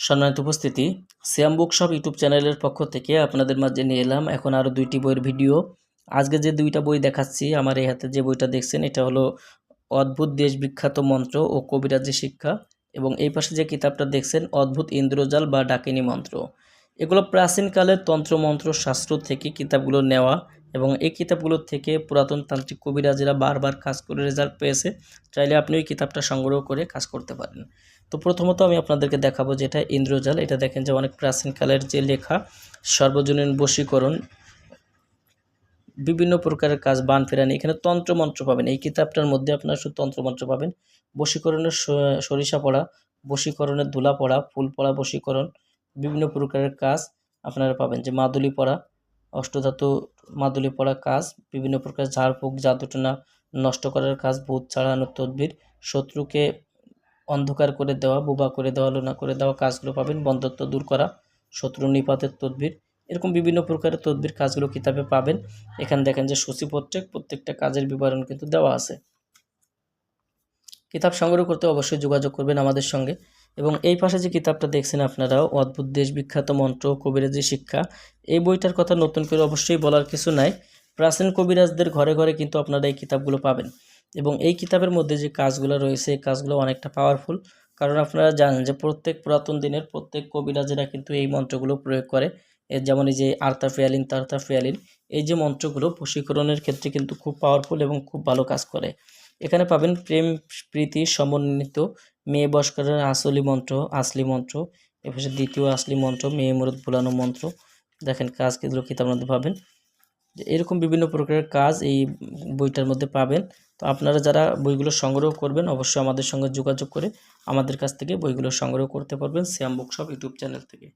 সম্মানিত উপস্থিতি শ্যাম book shop YouTube চ্যানেলের পক্ষ থেকে আপনাদের মাঝে নিয়ে এলাম এখন আরও দুইটি বইয়ের ভিডিও। আজকে যে দুইটা বই দেখাচ্ছি, আমার এই হাতে যে বইটা দেখছেন, এটা হলো অদ্ভুত দেশ বিখ্যাত মন্ত্র ও কবিরাজি শিক্ষা এবং এই পাশে যে কিতাবটা দেখছেন, অদ্ভুত ইন্দ্রজাল বা ডাকিনী মন্ত্র। এগুলো প্রাচীনকালের তন্ত্রমন্ত্র শাস্ত্র থেকে কিতাবগুলো নেওয়া এবং এই কিতাবগুলো থেকে পুরাতন তান্ত্রিক কবিরাজেরা বারবার কাজ করে রেজাল্ট পেয়েছে, চাইলে আপনি ওই কিতাবটা সংগ্রহ করে কাজ করতে পারেন। তো প্রথমত আমি আপনাদেরকে দেখাবো যেটা ইন্দ্রজাল, এটা দেখেন যে অনেক প্রাচীনকালের যে লেখা, সর্বজনীন বশীকরণ, বিভিন্ন প্রকারের কাজ, বান ফেরানি, এখানে তন্ত্রমন্ত্র পাবেন। এই কিতাবটার মধ্যে আপনার শুধু তন্ত্রমন্ত্র পাবেন। বশীকরণের সরিষা পড়া, বশীকরণের ধুলা পড়া, ফুল পড়া বশীকরণ, বিভিন্ন প্রকারের কাজ আপনারা পাবেন। যে মাদুলি পড়া অষ্টধাতু মাদুলি পড়া কাজ, বিভিন্ন প্রকার ঝাড়ফুঁক, জাদুটনা, নষ্ট করার কাজ, ভূত ছাড়ানোর তদবির, শত্রুকে অন্ধকার করে দেওয়া, বোবা করে দেওয়া, লোনা করে দেওয়া কাজগুলো পাবেন, বন্ধত্ব দূর করা, শত্রু নিপাতের তদবির, এরকম বিভিন্ন প্রকারের তদবির কাজগুলো কিতাবে পাবেন। এখানে দেখেন যে সূচিপত্রে প্রত্যেকটা কাজের বিবরণ কিন্তু দেওয়া আছে। কিতাব সংগ্রহ করতে অবশ্যই যোগাযোগ করবেন আমাদের সঙ্গে। এবং এই পাশে যে কিতাবটা দেখছেন আপনারা অদ্ভুত দেশ বিখ্যাত মন্ত্র কবিরাজি শিক্ষা, এই বইটার কথা নতুন করে অবশ্যই বলার কিছু নাই। প্রাচীন কবিরাজদের ঘরে ঘরে কিন্তু আপনারা এই কিতাবগুলো পাবেন। এবং এই কিতাবের মধ্যে যে কাজগুলো রয়েছে, এই কাজগুলো অনেকটা পাওয়ারফুল কারণ আপনারা জানেন যে প্রত্যেক পুরাতন দিনের প্রত্যেক কবিরাজেরা কিন্তু এই মন্ত্রগুলো প্রয়োগ করে। এর যেমন এই যে আর্তা ফিয়ালিন তার্তা ফিয়ালিন এই যে মন্ত্রগুলো বশীকরণের ক্ষেত্রে কিন্তু খুব পাওয়ারফুল এবং খুব ভালো কাজ করে। এখানে পাবেন প্রেম, প্রীতি সমন্বিত মেয়ে বস্করের আসলি মন্ত্র আসলি মন্ত্র। এপাশে দ্বিতীয় আসলি মন্ত্র, মেয়ে মরুদ ভুলানো মন্ত্র। দেখেন কাজ কিন্তু কিতাব মধ্যে পাবেন। এরকম বিভিন্ন প্রকারের কাজ এই বইটার মধ্যে পাবেন। তো আপনারা যারা বইগুলো সংগ্রহ করবেন, অবশ্যই আমাদের সঙ্গে যোগাযোগ করে আমাদের কাছ থেকে বইগুলো সংগ্রহ করতে পারবেন শ্যাম বুকশপ ইউটিউব চ্যানেল থেকে।